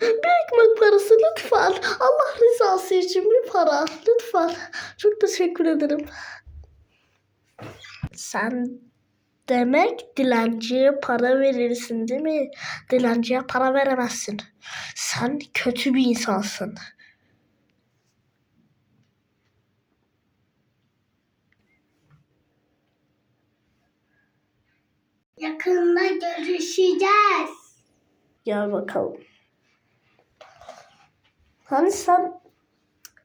Bir ekmek parası lütfen. Allah rızası için bir para. Lütfen. Çok teşekkür ederim. Sen demek dilenciye para verirsin değil mi? Dilenciye para veremezsin. Sen kötü bir insansın. Yakında görüşeceğiz. Gel bakalım. Hani sen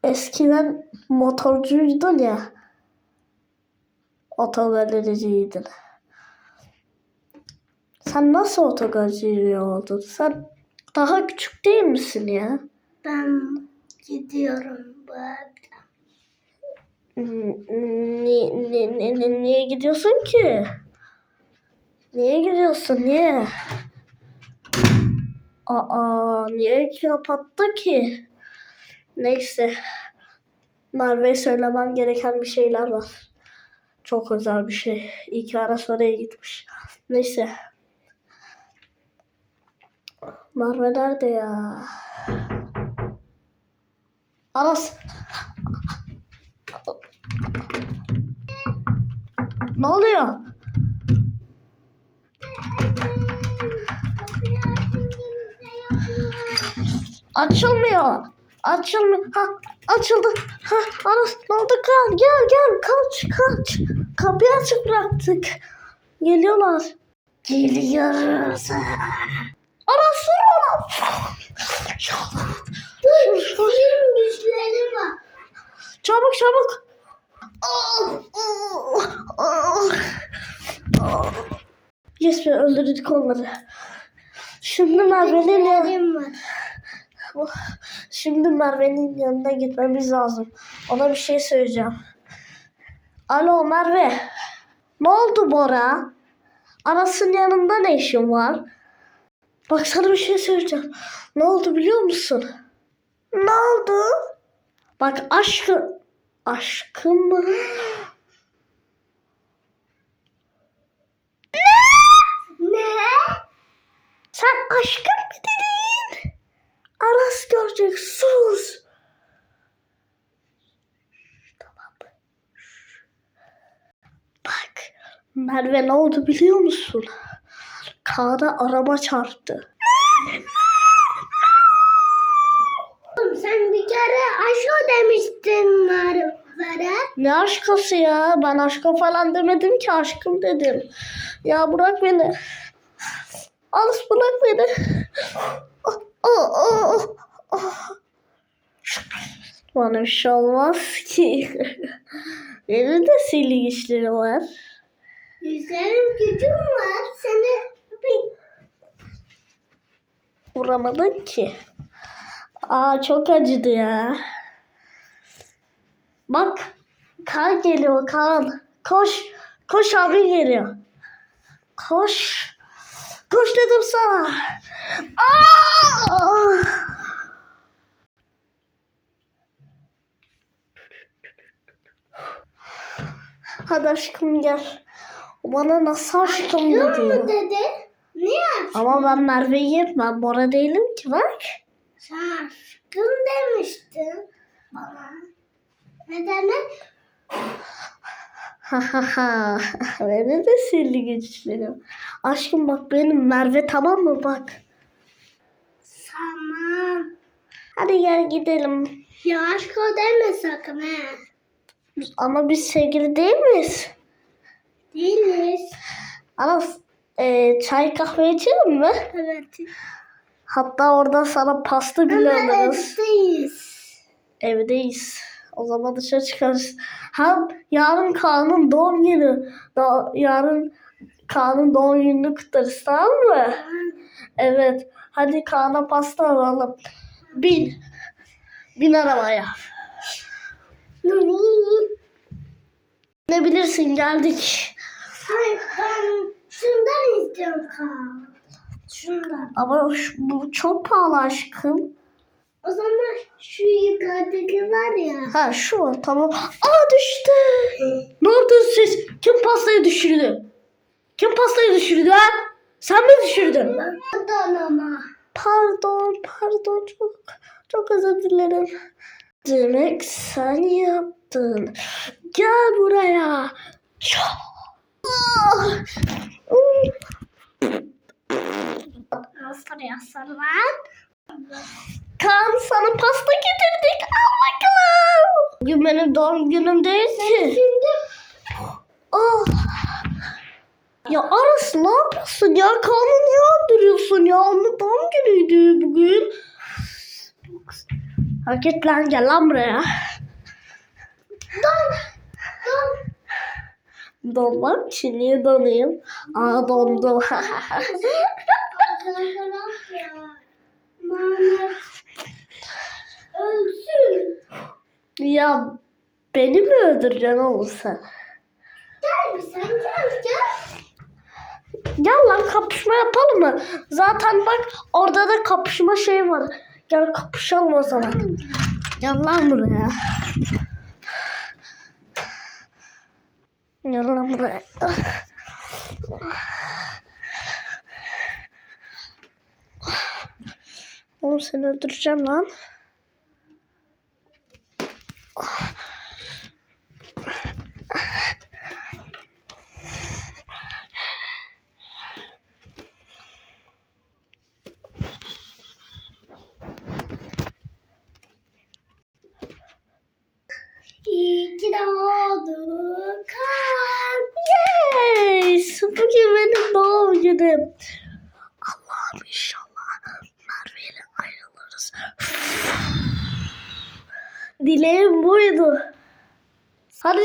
eskiden motorcuydun ya. Otogalericiydin. Sen nasıl otogalerici oldun? Sen daha küçük değil misin ya? Ben gidiyorum bu arada. Niye, niye, niye, niye gidiyorsun ki? Niye gidiyorsun? Niye? Aa, niye kapattı ki? Neyse. Merve'ye söylemem gereken bir şeyler var. Çok özel bir şey. İyi ki Aras oraya gitmiş. Neyse. Merve nerede ya? Aras. Ne oluyor? Açılmıyor. Açılmıyor. Ha, açıldı. Ha, Aras ne oldu? Gel, gel, gel. Kaç, kaç. Kapıyı açık bıraktık. Geliyorlar. Geliyoruz. Aras dur ona. Var. Çabuk, çabuk. Yes öldürdük onları. Şimdi Merve'nin yanına, Var. şimdi Merve'nin yanına gitmemiz lazım. Ona bir şey söyleyeceğim. Alo Merve. Ne oldu Bora? Aras'ın yanında ne işin var? Bak sana bir şey söyleyeceğim. Ne oldu biliyor musun? Ne oldu? Bak aşkı... Aşkım mı? Ne? Sen aşkım mı dedin? Aras görecek sus. Tamam. Bak Merve ne oldu biliyor musun? Kaan'a araba çarptı. Sen bir kere aşo demiştin Merve'ye. Ne aşkası ya? Ben aşkım falan demedim ki aşkım dedim. Ya bırak beni. Alis bırak beni. Oh, oh, oh, oh. Bana bir şey olmaz ki. Benim de sihirli güçleri var. Güzelim gücüm var. Seni Vuramadın ki. Aa çok acıdı ya. Bak. Kaan geliyor Kaan. Koş. Koş abi geliyor. Koş. Koş dedim sana. Aa! Hadi aşkım gel. Bana nasıl Yok dedi. mu dedi? Niye aşkım? Ama ben Merve'yim. Ben Bora değilim ki bak. Sen aşkım demiştin bana. Ne demek? Ha ha ha. Benim de sihirli güçlerim. Aşkım bak benim Merve tamam mı bak. Tamam. Hadi gel gidelim. Ya aşk o deme sakın he. Ama biz sevgili değil miyiz? Değiliz. Ama e, çay kahve içelim mi? Evet. Hatta orada sana pasta bile Ama alırız. evdeyiz. Evdeyiz. O zaman dışarı çıkarız. Hem yarın Kaan'ın doğum günü. Da, yarın Kaan'ın doğum gününü kutlarız tamam mı? Evet. Hadi Kaan'a pasta alalım. Bin. Bin arabaya. Ne bilirsin geldik. Hayır ben şundan istiyorum kan. Şundan. Ama şu- bu çok pahalı aşkım. O zaman şu yukarıdaki var ya. Ha şu tamam. Aa düştü. Ne oldu siz? Kim pastayı düşürdü? Kim pastayı düşürdü ha? Sen mi düşürdün? Pardon ama. pardon, pardon çok çok özür dilerim. Demek sen yaptın. Gel buraya. Ah! Nasıl yasalar? Kaan sana pasta getirdik. Al bakalım. Bugün benim doğum günüm değil ki. Oh. Ya Aras ne yapıyorsun ya? Kaan'ı niye öldürüyorsun ya? Onun doğum günüydü bugün. Hareket lan gel lan buraya. Don. Don. Donmam ki niye donayım? Aa dondum. Ölsün. ya beni mi öldüreceksin oğlum sen? Gel sen gel gel. Gel lan kapışma yapalım mı? Zaten bak orada da kapışma şey var. Gel kapışalım o zaman. Gel lan buraya. Gel lan buraya. Oğlum seni öldüreceğim lan. İyi ki doğdun kan. Yes! Bugün benim günüm. Allah'ım inşallah Merve ile ayrılırız. Dileğim buydu. Hadi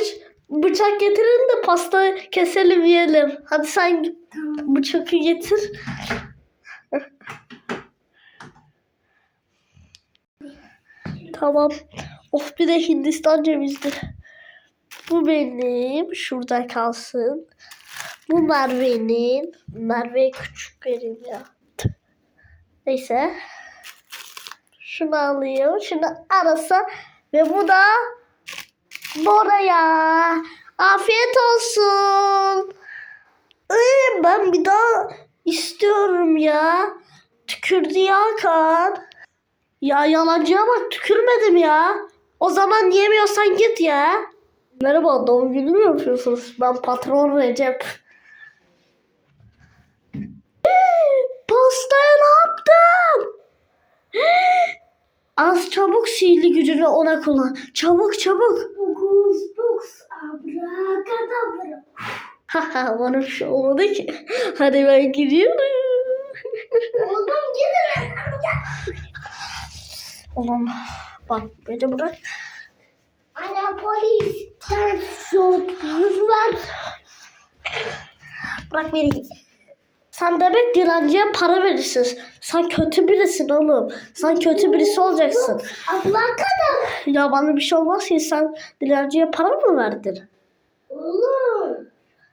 bıçak getirin de pasta keselim yiyelim. Hadi sen bıçakı getir. tamam. Of bir de Hindistan cevizli. Bu benim. Şurada kalsın. Bu Merve'nin. Merve'ye küçük vereyim ya. Neyse. Şunu alayım. Şunu arasa. Ve bu da Bora'ya. Afiyet olsun. Ee, ben bir daha istiyorum ya. Tükürdü ya Kaan. Ya yalancıya bak tükürmedim ya. O zaman yemiyorsan git ya. Merhaba doğum günü mü yapıyorsunuz? Ben patron Recep. Pastaya ne yaptın? Az çabuk sihirli gücünü ona kullan. Çabuk çabuk. Bogus bogus abrakadabra. Haha bana bir şey olmadı ki. Hadi ben gidiyorum. Oğlum gidin. Oğlum bak beni bırak. Ana polis. Sen çok var. Bırak beni. Sen demek dilenciye para verirsin. Sen kötü birisin oğlum. Sen kötü birisi olacaksın. Abrakadabra. Ya bana bir şey olmaz ki sen dilenciye para mı verdin? Oğlum.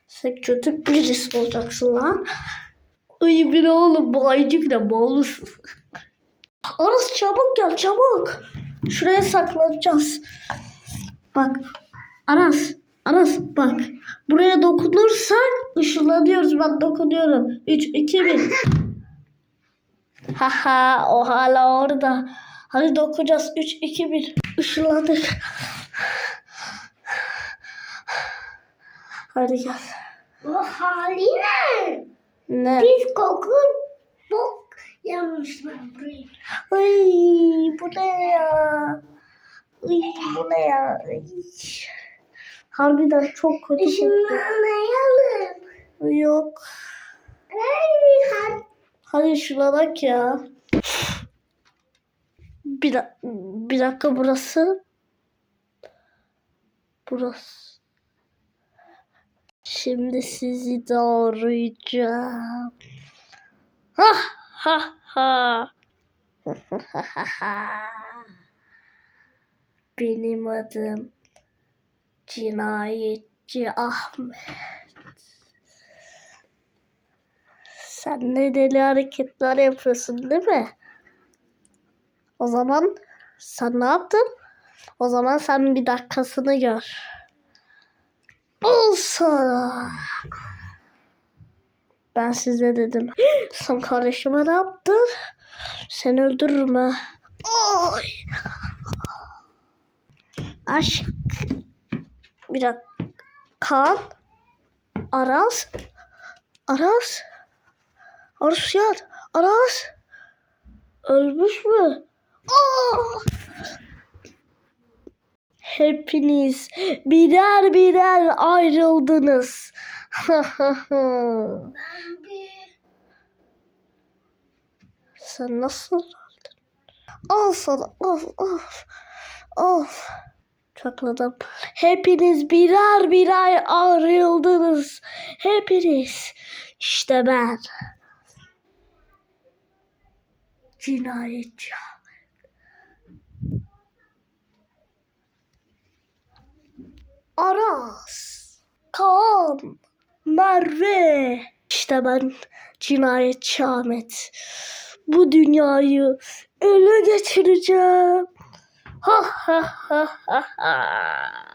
Sen kötü birisi olacaksın lan. Ay bir oğlum bu ayıcık ne boğulursun. Aras çabuk gel çabuk. Şuraya saklanacağız. Bak Aras Aras bak. Buraya dokunursak ışınlanıyoruz. Ben dokunuyorum. 3, 2, 1. Haha o hala orada. Hadi dokunacağız. 3, 2, 1. Işınlandık. Hadi gel. Bu hali ne? Ne? Biz kokun bok yapmışlar burayı. Ay bu ne ya? Ay bu ne ya? Ay. Harbiden çok kötü koktu. Işınlanmayalım. Yok. Ay, hadi. Hadi şuna bak ya. Bir, bir dakika burası. Burası. Şimdi sizi doğrayacağım. Ha ha ha. Benim adım Cinayetçi Ahmet. Sen ne deli hareketler yapıyorsun değil mi? O zaman sen ne yaptın? O zaman sen bir dakikasını gör. Al sana. Ben size dedim. Sen kardeşime ne yaptın? Seni öldürürüm ha. Oy. Aşk. Bir dakika. Kaan. Aras. Aras. Aras yan. Aras. Ölmüş mü? Aa! Hepiniz birer birer ayrıldınız. Sen nasıl öldün? Al sana al al. Al. Çokladım. Hepiniz birer birer ayrıldınız. Hepiniz. İşte ben. Cinayetçi. Aras. Kaan. Merve. İşte ben cinayetçi Ahmet. Bu dünyayı ele geçireceğim. Ha ha ha ha ha.